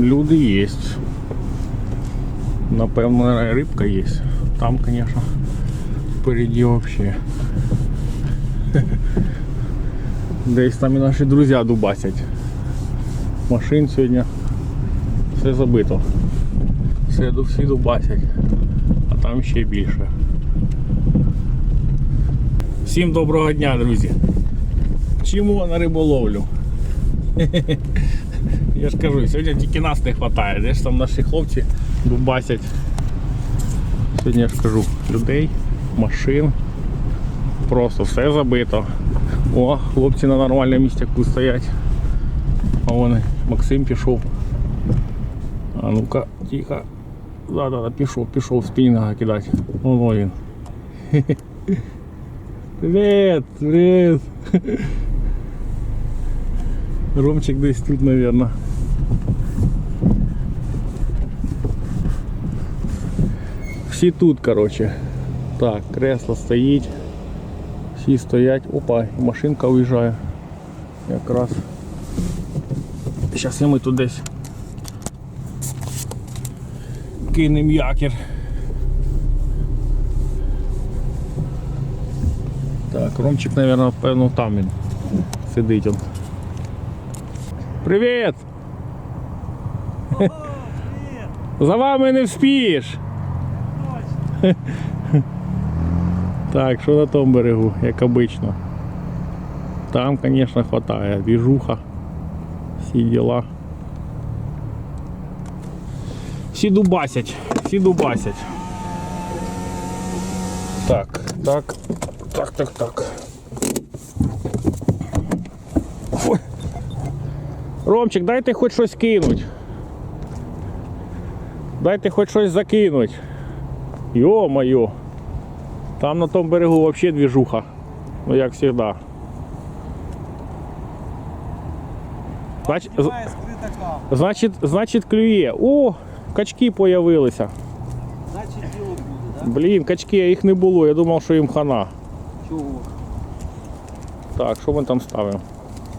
Люди є. Напевно, рибка є. Там, звісно, впереді взагалі. Десь там і наші друзі дубасять. Машин сьогодні все забито. Все всі дубасять. А там ще більше. Всім доброго дня, друзі. Чому на риболовлю? Я ж кажу, сьогодні тільки нас не вистачає. Де ж там наші хлопці дубасять. Сьогодні я ж кажу, людей, машин. Просто все забито. О, хлопці на нормальному місцяку стоять. А вони, Максим пішов. А ну-ка, тихо. Да, да, да, пішов, пішов спінінга кидати. Воно він. Привет, привет. Ромчик десь тут, наверное. Всі тут, короче. Так, кресло стоїть. Всі стоять. Опа, машинка уїжджає. Якраз. Зараз і ми тут десь кинемо якір. Так, Ромчик, наверное, певно, там він сидить он. Привіт! За вами не вспієш. Так, що на тому берегу, як обично. Там, конечно, хватає. Движуха. Всі діла. Всі дубасять, всі дубасять. Так, так, так, так, так. Ой. Ромчик, дайте хоч щось кинуть. Дайте хоч щось закинуть. Йо-моє. Там на тому берегу взагалі движуха. Ну як завжди. Значить, з- Немає скрита камера. значить, значить клює. О, качки появилися. Значить діло буде, так? Блін, качки, а їх не було. Я думав, що їм хана. Чого? Так, що ми там ставимо?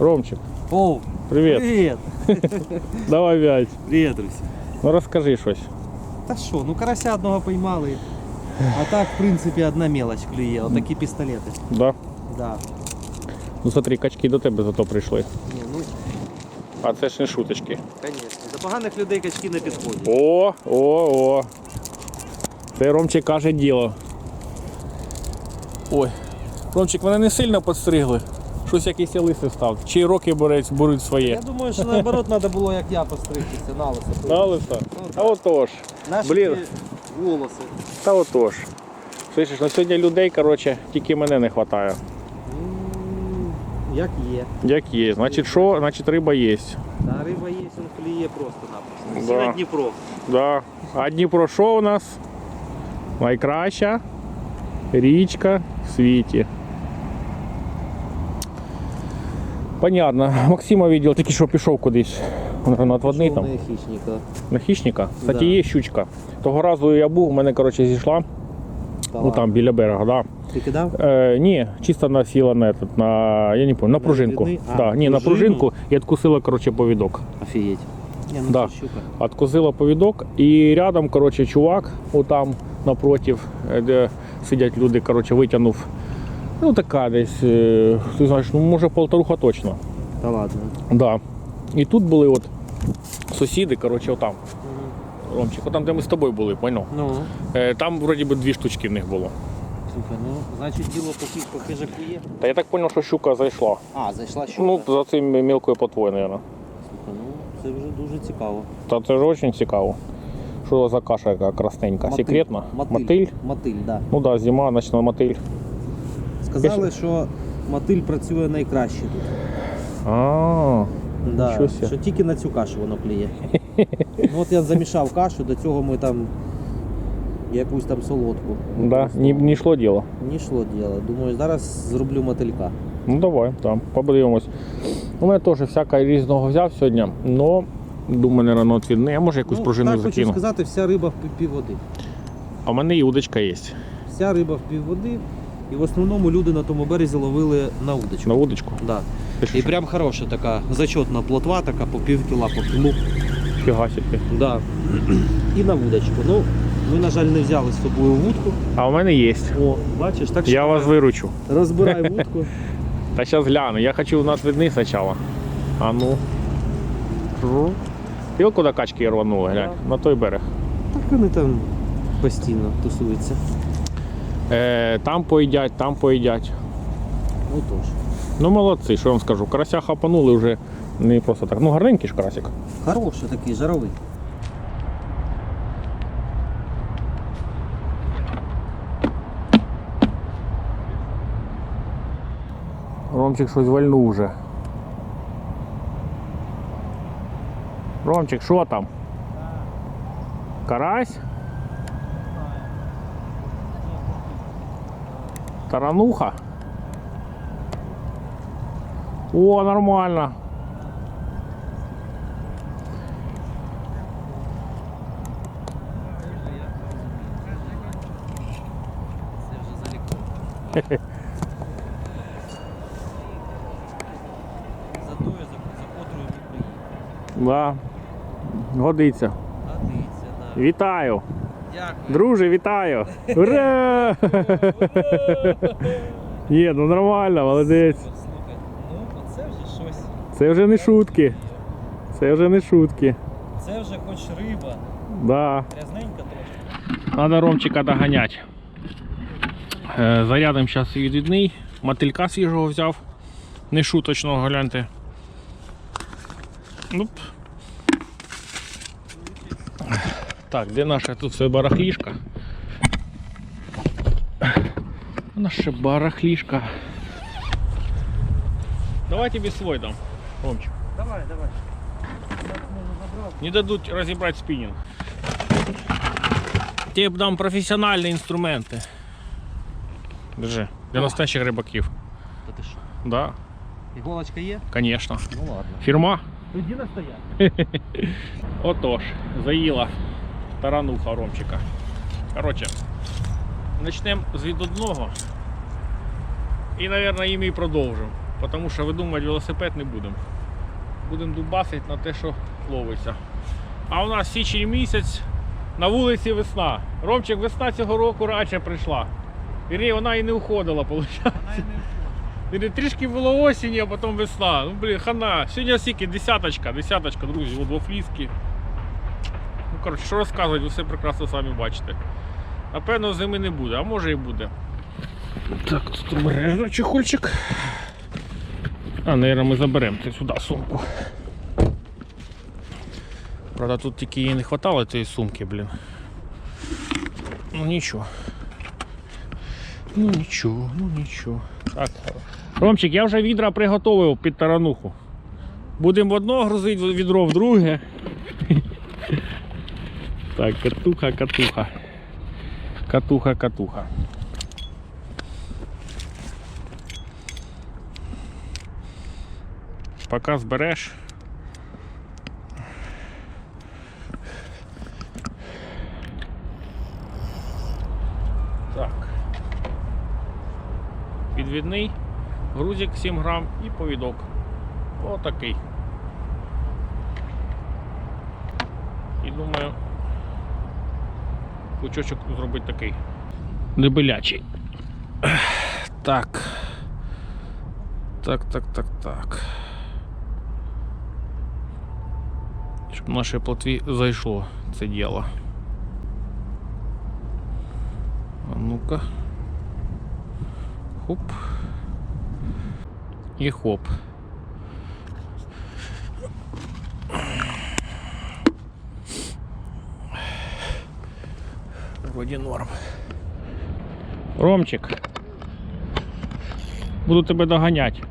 Ромчик, О, привіт. привіт. Давай вять. Привіт, друзі. Ну розкажи щось. Та що, ну карася одного поймали. А так, в принципі, одна мелоч клює. Отакі пістолети. Да. Да. Ну смотри, качки до тебе зато прийшли. Ні, ну, А це ж не шуточки. звісно. До поганих людей качки не підходять. О, о, о. Це Ромчик каже діло. Ой. Ромчик, мене не сильно підстригли. Щось якийсь лисий став. Чи роки беруть, беруть своє. Я думаю, що наоборот треба було, як я постригтися, на лисо. Да, лиса? А отож. Наші Блін. волоси. Та отож. Слышиш, на сьогодні людей, коротше, тільки мене не вистачає. М, Як є. Як є. Значить, що? Значить, риба є. Та риба є, він клює просто-напросто. Всі Да. на Дніпро. Да. А Дніпро що у нас? Найкраща річка в світі. Понятно. Максима видел, тільки що пішов кудись. На отводний там. На хищника. На хищника. Кстати, Да. є щучка. Того разу я був, у мене коротше зійшла. Та Ну там біля берега, да. Ти кидав? Е, ні, чисто насіла на, этот, на я не помню, на пружинку. А, да, ні, на пружину? пружинку і откусила, коротше, повідок. Офігеть. Ні, ну Да. це щука. Откусила повідок і рядом, коротше, чувак, отам напротив, е, де сидять люди, коротше, витягнув. Ну така десь, е, ти знаєш, ну може полторуха точно. Та ладно. Да. І тут були от сусіди, коротше, отам. Ромчик, отам, де ми з тобою були, поняв? Ну, Е, Там вроді би дві штучки в них було. слухай, ну, значить діло поки, поки же клює. Та я так зрозумів, що щука зайшла. А, зайшла щука. Ну, за цим мілкою плотвою, мабуть. Слухай, ну, це вже дуже цікаво. Та це ж дуже цікаво. Що за каша яка красненька? Мотиль. Секретна? Мотиль. Мотиль? Мотиль, да. Ну так, да, зима, значить на мотиль. Сказали, що мотиль працює найкраще тут. А, Да, Нічого що тільки на цю кашу воно клює. ну от я замішав кашу, до цього ми там якусь там солодку. да, не, не йшло діло. Не йшло діло. Думаю, зараз зроблю мотилька. Ну давай, там, подивимось. У мене теж всяка різного взяв сьогодні, але думаю, не відвідне. Я може якусь пружину Ну, так хочу сказати, вся риба в пів- півводи. А в мене і удочка є. Вся риба в півводи. І в основному люди на тому березі ловили на удочку. На удочку. Да. І прям хороша така зачетна плотва, така по пів кіла, по кілу. Ніфіга собі. Да. І на вудочку. Ну, ми, на жаль, не взяли з собою вудку. А у мене є. О, бачиш, так що Я вас виручу. розбирай вудку. Та зараз гляну. Я хочу у нас видни спочатку. А ну. І куди качки рванули, глянь, на той берег. Так вони там постійно тусуються. Е, там поїдять, там поїдять. Отож. Ну молодці, що я вам скажу. Карася хапанули вже не просто так. Ну гарненький ж карасик. Хороший такий, жаровий. Ромчик щось вальнув вже. Ромчик, що там? Карась? Тарануха? О, нормально. Приїхали. Да. Годиться. Дивіться, да. Вітаю. Дякую. Друже, вітаю! Ура! Ні, ну нормально, молодець. Ну оце вже щось. Це вже не шутки. Це вже не шутки. Це вже хоч риба. Да. Грязненька трошки. Надо Ромчика доганяти. Е, Зарядом зараз відвідний. Мотилька свіжого взяв. Не шуточного, гляньте. Оп. Так, де наша тут все барахлішка? Наша барахлішка. Давай тобі свой дам, Ромчик. Давай, давай. Так можна забрати. Не дадуть розібрати спінінг. Тебе б дам професіональні інструменти. Держи. Для настоящих рибаків. Та ти що? Да, Іголочка є? звісно. Ну ладно. Фірма. Тоді настоять. Отож, заїла Тарануха Ромчика. Коротше, почнемо з від одного. І, мабуть, їм і продовжимо. Тому що видумувати велосипед не будемо. Будемо дубасити на те, що ловиться. А у нас січень місяць, на вулиці весна. Ромчик, весна цього року радше прийшла. Вірні, вона і не уходила, виходить. Вірні, трішки було осінь, а потім весна. Ну, блін, хана. Сьогодні скільки? Десяточка, десяточка, друзі, двофліски. Коротше, що розказувати, ви все прекрасно самі бачите. Напевно, зими не буде, а може і буде. Так, тут обережно чехольчик. А, наверное, ми заберемо сюди сумку. Правда, тут тільки їй не вистачало цієї сумки, блін. Ну нічого. Ну нічого, ну нічого. Так. Ромчик, я вже відра приготовив під тарануху. Будемо в одно грузити відро в друге. Так, катуха, катуха. Катуха, катуха. Поки збереш. Так. Підвідний, грузик 7 грам і повідок. Отакий. І думаю, пучочок зробити такий. Дебелячий. Так. Так, так, так, так. Щоб нашій плотві зайшло це діло. А ну-ка. Хоп. І хоп. Вроді норм. Ромчик. Буду тебе доганяти.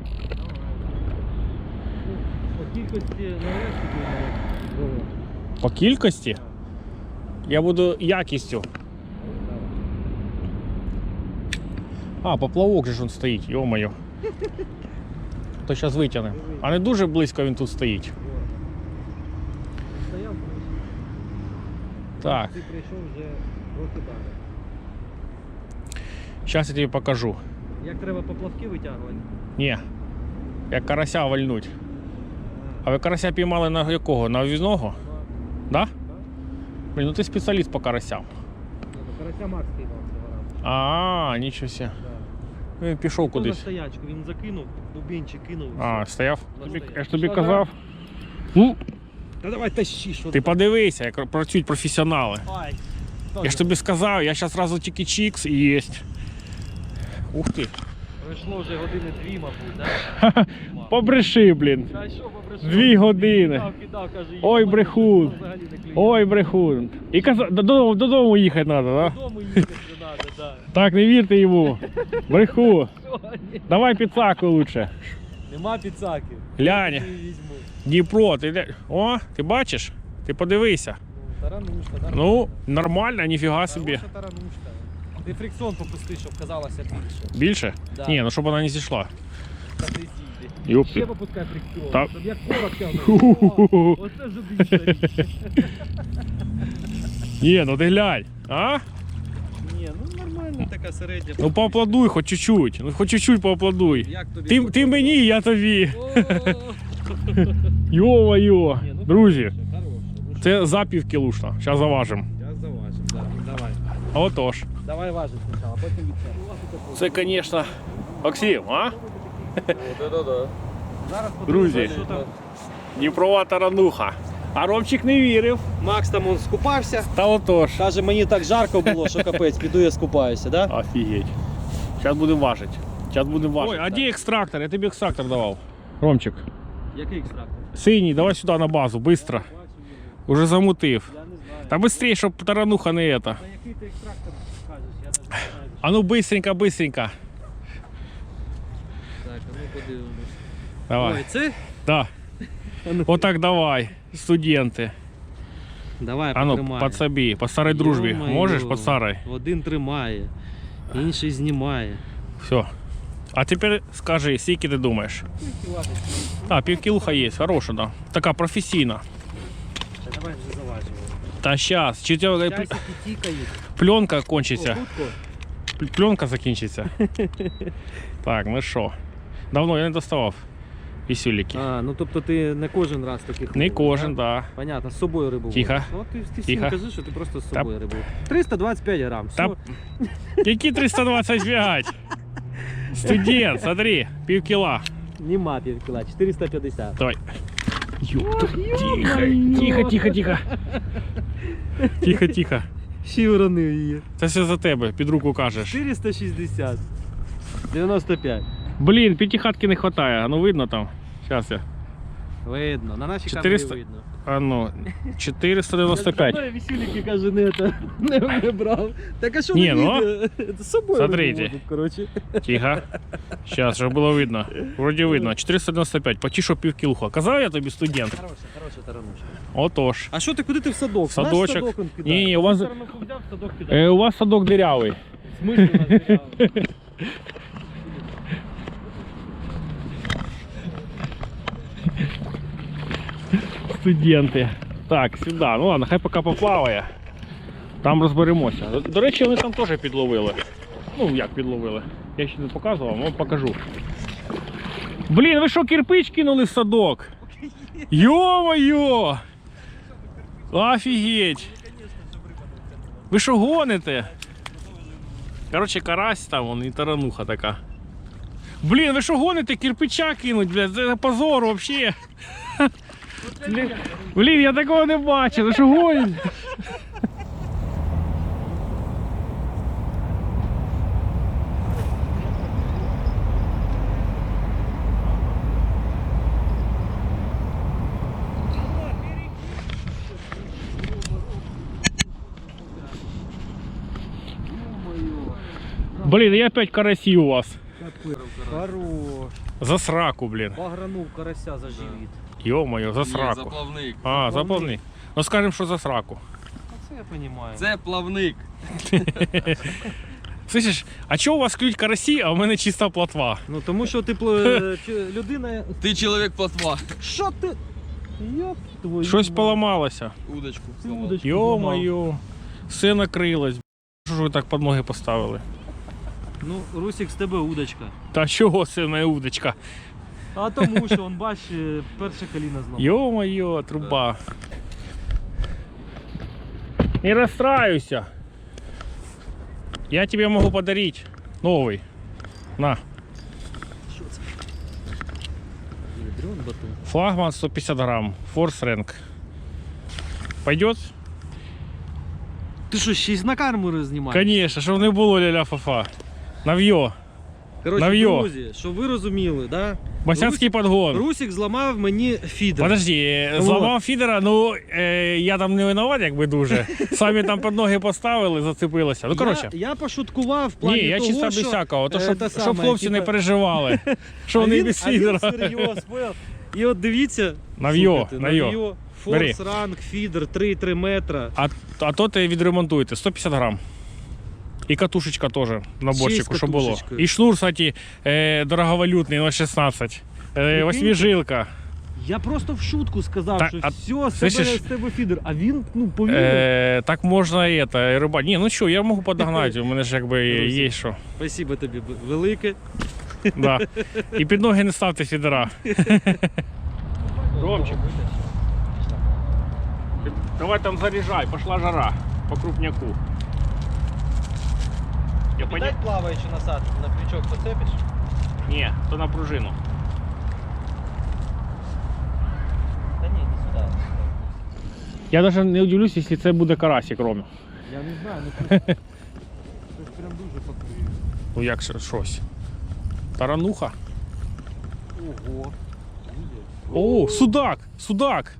По кількості По кількості? Я буду якістю. А, поплавок же ж він стоїть, йо-моє. То зараз витягне. А не дуже близько він тут стоїть. Стояв, Так, ти прийшов вже. Зараз я тобі покажу. Як треба поплавки витягувати? Ні. Як карася вальнуть. А ви карася піймали на якого? На візного? Да? Блін, ну ти спеціаліст по карасям. Карася Макс піймав цього разу. А, нічого себе. Да. Він пішов кудись. стоячку він закинув, бубінчик кинув. А, стояв. Я ж тобі казав. Ну, Та давай тащи, що ти подивися, як працюють професіонали. Ай. Я ж тобі сказав, я зараз одразу тільки чікс і єсть. Ух ти. Пройшло вже години дві, мабуть, да? Побреши, блін. Та що побрехав? Дві години. Кидав, кидав, каже, Ой, брехун. взагалі не клює». Ой, брехун. І казав, додому, додому їхати треба, да? Додому їхати треба, да. Так, не вірте йому. Бреху. Давай підсаку лучше. Нема піцаки. Глянь. Дніпро, ти де? О, ти бачиш? Ти подивися. Ну, таранушка, да? Ну, нормально, ніфіга собі. Хороша таранушка. Ти фрикціон попусти, щоб казалося більше. Більше? Да. Ні, ну щоб вона не зійшла. Та ти зійди. Юп Ще попускай фрикціон, Так. щоб як тягнув. Оце ж більша річ. Ні, ну ти глянь. А? Ні, ну нормально така середня. Ну поаплодуй хоч чуть-чуть. Ну хоч чуть-чуть поаплодуй. Як тобі? Ти, ти мені, я тобі. О, Йо-моє. ні, ну, Друзі. Ну, це запівки лушна. Зараз заважимо. Зараз заважимо, да. Давай. Отож. Давай важить спочатку, а потім відчай. Це, звісно, Максим, а? Зараз Друзі. подивимося, що там. Дніпрова тарануха. А Ромчик не вірив. Макс там он скупався. Та отож. Каже, мені так жарко було, що капець, піду я скупаюся, да? Офігеть. Зараз будемо важити. Зараз будемо важити. Ой, а де екстрактор? Я тобі екстрактор давав. Ромчик. Який екстракт? Синій, давай сюди на базу, швидко. Уже замутив. Я не знаю. Та швидше, щоб тарануха не это. Та який ти екстрактор кажеш, я не знаю. А ну быстренько, быстренько. Так, а ну подивимось. Давай. Ой, це? Да. Отак давай, студенти. Давай, А ну, потримаю. подсоби, по старій дружбі. Йо-моє. Можеш по старій? Один тримає, інший знімає. Все. А тепер скажи, скільки ти думаєш? А, півкілуха є, хороша, да. Така професійна. Та давай вже заважимо. Та щас, чи тебе Часики тікають. пленка О, кончиться? хутко. Пл- Пленка закінчиться. Так, ну що? Давно я не доставав вісюліки. А, ну тобто ти не кожен раз таких Не ловиш, кожен, да? так. Да. Понятно, з собою рибу Тихо. ловиш. Ну, ти, ти всім Тихо. кажи, що ти просто з Та- собою рибу. 325 грам. Все. Та Які 325? Студент, смотри, півкіла. Нема півкіла, 450. Давай. Ёп, тихо, тихо, тихо, тихо. Тихо, тихо. Ще уронив її. Це все за тебе, під руку кажеш. 460. 95. Блін, п'ятихатки не вистачає, а ну видно там. Зараз я. Видно, на нашій 400. камері видно. А ну, 495. Я весюлики, каже, не, это, не, не брав. Так а що ви ну, видно? З собою смотрите. коротше. Тихо. Зараз, щоб було видно. Вроді видно. 495. Почти що півкілуха. Казав я тобі студент. Хороша, хороша таранушка. Отож. А що ти, куди ти в садок? Садочок. Наш садок он кидає. Ні, у вас- Тарануху взяв, садок кидає. Е, у вас садок дирявий. В смислі у нас Студенти. Так, сюди. Ну ладно, хай поки поплаває. Там розберемося. До, речі, вони там теж підловили. Ну, як підловили. Я ще не показував, але покажу. Блін, ви що, кирпич кинули в садок? Йо-моє! Офігеть! Ви що гоните? Коротше, карась там, вон, і тарануха така. Блін, ви що гоните? Кирпича кинуть, блядь, це позор вообще. Блін, я такого не бачив, що гоните? Блін, я опять карасі у вас. Хорош. За сраку, блін. Багранув карася за живіт. Йо-моє, за Ні, сраку. заплавник. А, заповний. Ну скажемо, що за сраку. А це я розумію. Це плавник. Слышиш, а чого у вас клюють карасі, а у мене чиста плотва? Ну тому що ти пл- людина. Ти чоловік платва. Що ти? Йоп твою. Щось мать. поламалося. Удочку. Ти удочку. Йо-моє, все накрилось. Що ж ви так під ноги поставили? Ну, Русик, з тебе удочка. Та чого це не удочка? А тому що, он бач, е, перше коліно зламав. Йо-моє, труба. Не расстраивайся. Я тебе могу подарить новый. На, Що це? Ядрен батон. флагман 150 грамм. Force Rank. Пойдет? Ти що, ще й на камеру знімаєш? Конечно, щоб не було ля-ля фафа. Нав'йо. Коротше, Нав'йо. друзі, щоб ви розуміли, да? Басянський подгон. Русик зламав мені фідер. Подожди, е, зламав фідера, ну е, я там не винуват, якби дуже. Самі там під ноги поставили, зацепилося. Ну коротше. Я, я пошуткував в плані Ні, я того, чисто що, без всякого, то е, щоб, те щоб саме, хлопці не типа, переживали, що а вони він- без а він фідера. серйоз, поняв? І от дивіться. Нав'йо, слухайте, нав'йо. нав'йо, Бери. Форс, ранг, фідер, 3,3 метра. А, а то ти відремонтуєте 150 грам. І катушечка теж наборчику, щоб було. І шнур, кстати, е, дороговалютний 0,16. Е, Прикиньте. восьмижилка. Я просто в шутку сказав, Так, що а все, з тебе, слышиш? з тебе фідер. А він, ну, повірив. Е, так можна і это, і риба. Ні, ну що, я можу подогнати, у мене ж якби є що. Спасибо тобі велике. Да. І під ноги не ставте фідера. Ромчик. Давай там заряжай, пошла жара по крупняку. Я понял? плаваючи насадку на крючок поцепиш. Ні, то на пружину. Та ні, не сюди. Я навіть не удивлюсь, якщо це буде карасик, Ромі. Я не знаю, ну щось, щось прям дуже покрив. Ну як ще щось. Тарануха. Ого. О, судак! Судак!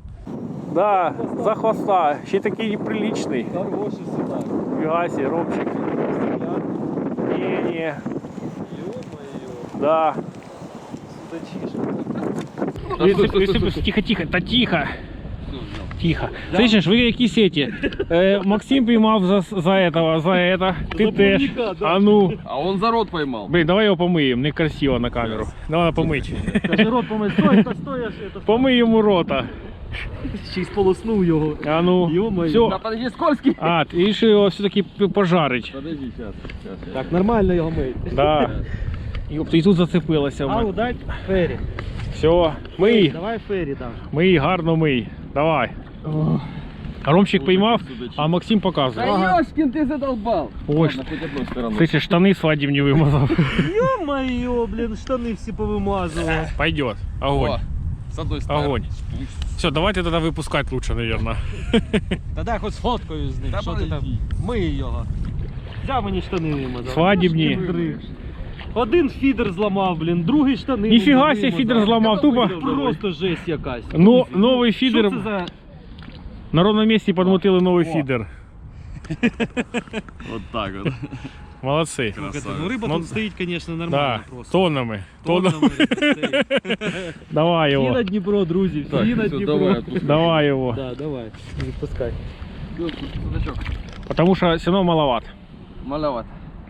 Да, за хвоста. Ще такий приличний. Хороший сюда. Фігасі, Ромчик. Ні, ні. Ё-моё. Да. Судачишка. Висип, висип, тихо, тихо, та тихо. Тихо. Слышиш, ви якісь эти. Е, Максим піймав за, за этого, за это. Ти За теж. плавника, да. А ну. А он за рот поймал. Блин, давай його помиємо, некрасиво на камеру. Давай помить. Каже, рот помий, стой, та стой, я ж это. Помий йому рота. Ще й сполоснув його. А ну. Ё-моё. Да Все. подожди, скользкий. А, ти рішив його все-таки п- пожарить. Подожди, сейчас. сейчас. Так, нормально його мить. Да. Йопта, і тут зацепилося. в А, мене. дай фері. Все, мий, Давай фері там. мий, гарно мий. Давай. А Ромчик поймав, а Максим показує. Да ёшкин, ты задолбал. Ой, Ладно, хоть одной стороной. Слышишь, штани свадебні вимазав. Ё-моё, блін, штани всі повимазував. Пойдет. Огонь. О, с одной стороны. Огонь. Все, давайте тогда выпускать лучше, наверное. Та дай хоч сфоткаю з ним, Та що ти там. подожди. Мий його. Взяв мені штани вимазав. Свадібні. Дрих. Один фідер зламав, блін, другий штани. Ніфіга вимазав. себе фідер зламав, тупо. Просто жесть якась. Ну, Друзі, новий фідер. Що це за... На ровном месте подмутили новый О. фидер. Вот так вот. Молодцы. Слухайте, ну риба Ну, тут стоїть, звісно, Да, нормально просто. тоннами. Тоннами. Тоннами стоїть. Давай Всі на его. Дніпро, друзі, всі Так, на всё, Дніпро. давай, отпускай. Давай его. Да, давай, відпускай. Судачок. Потому что все равно маловат. Маловат.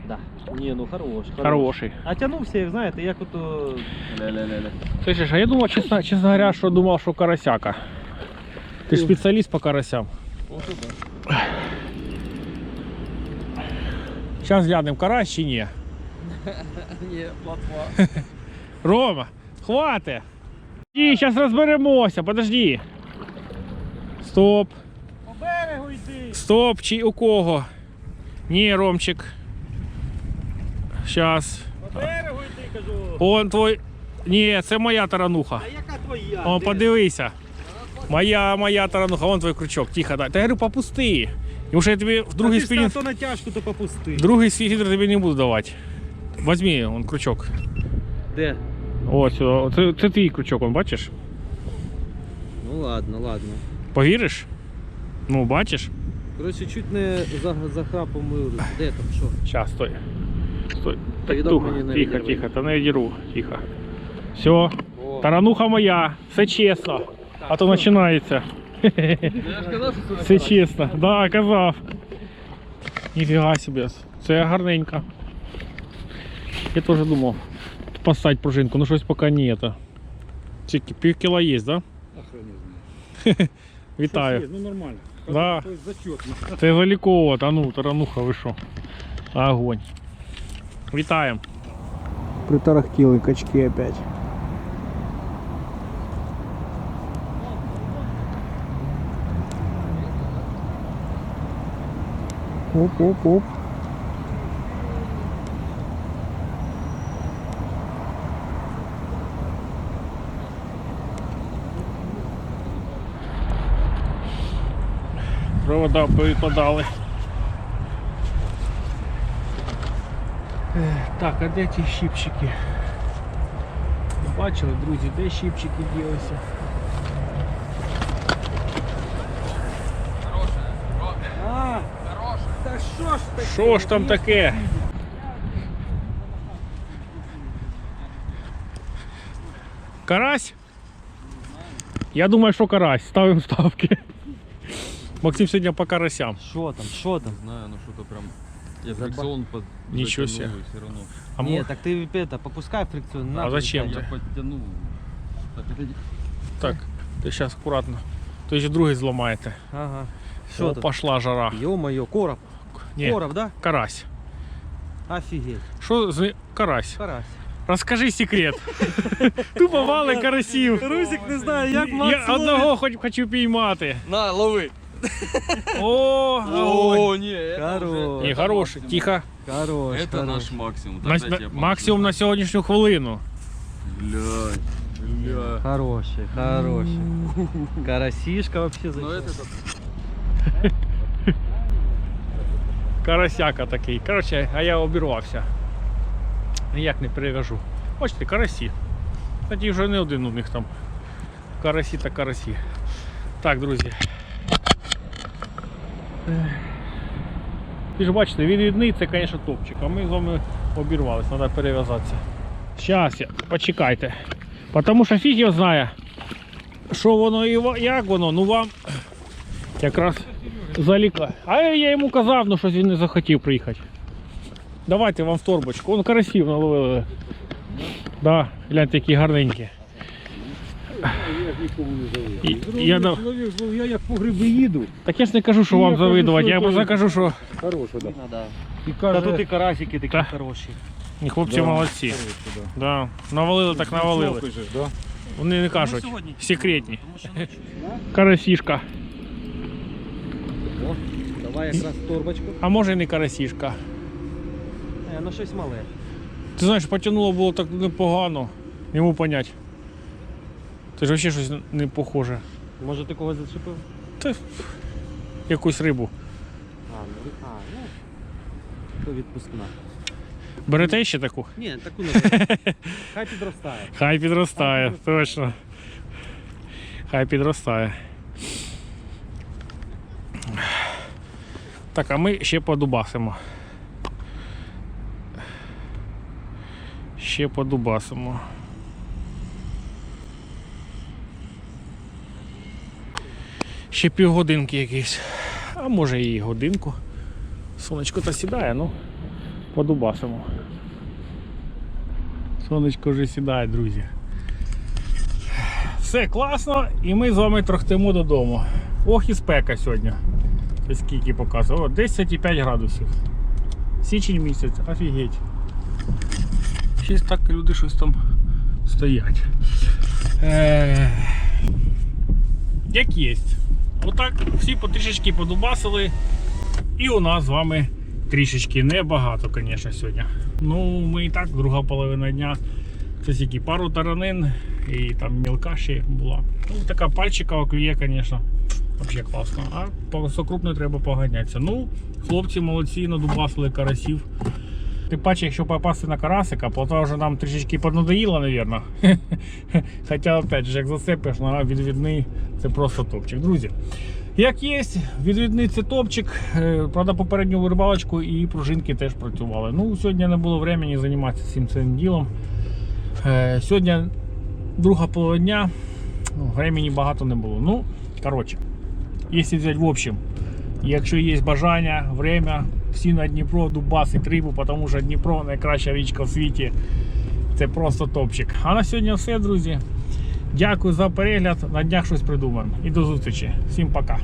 Да. Ні, ну хорош. Хороший. А тянувся, як знаєте, як ото... Ля-ля-ля-ля. Слышишь, а я думал, честно, честно говоря, что думал, что карасяка. Ты ж специалист по карасям. Вот туда. Сейчас глянем, карась чи ні. Не, плотва. Рома, хватит. І зараз розберемося, подожди. Стоп. По берегу йди! Стоп, чи у кого? Ні, Ромчик. Сейчас. По берегу йди, кажу! Он твой. Ні, це моя тарануха. А яка твоя? О, подивися. Моя, моя тарануха, вон твій крючок. Тихо, дай. Та я говорю, попусти. Тому що я тобі в другий ти ж спінінг. то натяжку то попусти. Другий фідер тобі не буду давати. Возьми, он крючок. Де? Ось, о, це, це твій крючок, он бачиш? Ну ладно, ладно. Повіриш? Ну, бачиш? Коротше, чуть не за, захрапом мив. Де там, що? Сейчас, стой. Стой. Так, Передок мені не Тихо, відірвай. тихо, та не діру. Тихо. Все. О, Тарануха моя. Все чесно. А то починається. Я ж казав, що це Все чесно. Да, казав. Ніфіга собі. Це гарненько. Я теж думав. Поставить пружинку, ну щось поки не это. Тільки пів кіла є, да? Вітаю. Ну нормально. Да. Зачетно. Це заліково, та ну, тарануха, ви що? Огонь. Вітаємо. Притарахтіли качки опять. Оп, оп, оп. Провода повипадали. Е, Так, а де ті щипчики? Бачили, друзі, де щипчики ділися? А, та що ж таке? Що ж там таке? Карась? Я думаю, що карась. Ставимо ставки. Максим сьогодні по карасям. Що там, що там? Не знаю, ну что-то прям... Я фрикцион под... Ничего затянул, себе. и все равно. А Ні, мо- так ти это, попускай фрикціон. А нахуй. зачем? Я ты? подтянул. Так, это... Так, ти зараз акуратно. То ще другий зламаєте. Ага. Що Що О, там? пошла жара. Ё-моё, короб. Ні, Короб, да? карась. Офігеть. Що з карась? Карась. Розкажи секрет. Тупо вали карасів. Русик не знає, як Я Макс одного хоч хочу піймати. На, лови! О, огонь. О, не, это Хорош. уже- Ні, это хороший, максимум. тихо. Хорош, Это хорош. наш максимум. На- Опять на- я максимум на сьогоднішню хвилину. Блядь. Бля. Хороший, хороший. Карасишка вообще Ну зачем? это... Карасяка такий. Коротше, а я обірвався. Ніяк не перев'яжу. Бачите, карасі. Кстати, вже не один у них там. Карасі та карасі. Так, друзі. Ви ж бачите, відвідний це, звісно, топчик, а ми з вами обірвалися, треба перев'язатися. Зараз, почекайте. Тому що фіг його знає, що воно і як воно, ну вам якраз заліка. А я йому казав, ну щось він не захотів приїхати. Давайте вам в торбочку. Вон карасів наловили. Да, гляньте, які гарненькі. І- Я, да- Я як по гриби їду. так я ж не кажу, що І вам завидувати, я просто кажу, що Хороше, да. Да. І Та тут і карасики такі Та. хороші. і хлопці Да. молодці. да. Да. Навалили, так навалили. Же, да? Вони не кажуть. Секретні. Карасішка. О, давай якраз торбочку. А може і не карасішка. Е, ну щось мале. Ти знаєш, потягнуло було так непогано. Йому понять. Це ж взагалі щось не похоже. Може ти когось зачепив? Та якусь рибу. А, ну, а, ну. То відпускна. Берете ще таку? Ні, таку не беру. Хай підростає. Хай підростає, точно. Хай підростає. Так, а ми ще подубасимо. Ще подубасимо. Ще півгодинки якісь. А може і годинку. Сонечко та сідає, ну, подубасимо. Сонечко вже сідає, друзі. Все класно, і ми з вами трохтимо додому. Ох і спека сьогодні. Скільки показує? О, 10,5 градусів. Січень місяць, офігеть. Щось так люди щось там стоять. Е, як є. Отак всі потрішечки подубасили. І у нас з вами трішечки небагато, звісно, сьогодні. Ну, ми і так, друга половина дня. Це тільки пару таранин і там мілка ще була. Ну, така пальчикова клює, звісно. Взагалі класно. А по треба поганятися. Ну, хлопці молодці, надубасили карасів. Тим паче, якщо попасти на карасика, то вже нам трішечки поднадоїло, мабуть. Хоча, опять же, як засипеш на відвідний, це просто топчик. Друзі, як є, відвідний це топчик. Е, Правда, попередню рибалочку і пружинки теж працювали. Ну, сьогодні не було времени займатися цим цим ділом. Е, Сьогодні друга половина дня, ну, времени багато не було. Ну, коротше, якщо взяти в общем, якщо є бажання, время, всі на Дніпро дубасить рибу, тому що Дніпро найкраща річка в світі. Це просто топчик. А на сьогодні все, друзі. Дякую за перегляд. На днях щось придумаємо. І до зустрічі. Всім пока.